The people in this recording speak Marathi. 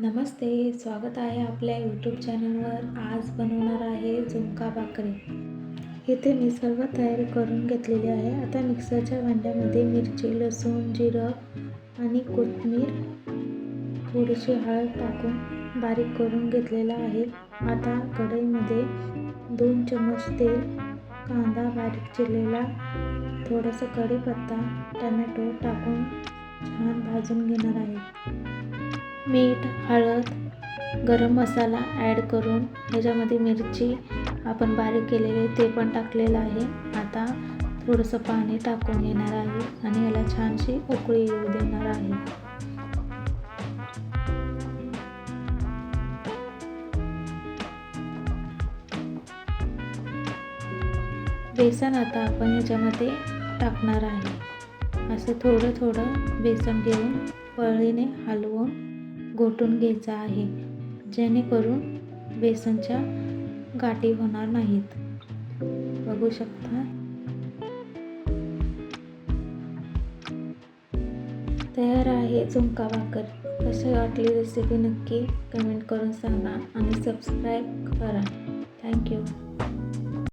नमस्ते स्वागत आहे आपल्या यूट्यूब चॅनलवर आज बनवणार आहे झुणका भाकरी. इथे मी सर्व तयारी करून घेतलेली आहे. आता मिक्सरच्या भांड्यामध्ये मिरची लसूण जिरं आणि कोथमीर थोडीशी हळद टाकून बारीक करून घेतलेला आहे. आता कढईमध्ये दोन चम्मच तेल कांदा बारीक चिरलेला थोडंसं कढीपत्ता टमॅटो टाकून छान भाजून घेणार आहे. मीठ हळद गरम मसाला ॲड करून ह्याच्यामध्ये मिरची आपण बारीक केलेली ते पण टाकलेलं आहे. आता थोडंसं पाणी टाकून घेणार आहे आणि याला छानशी उकळी येऊ देणार आहे. बेसन आता आपण ह्याच्यामध्ये टाकणार आहे. असं थोडं थोडं बेसन घेऊन पळीने हलवून घोटून घ्यायचा आहे. जेणेकरून बेसनच्या गाठी होणार नाहीत. बघू शकता. तयार आहे झुणका भाकर. कशी वाटली रेसिपी नक्की कमेंट करून सांगा आणि सबस्क्राईब करा. थँक्यू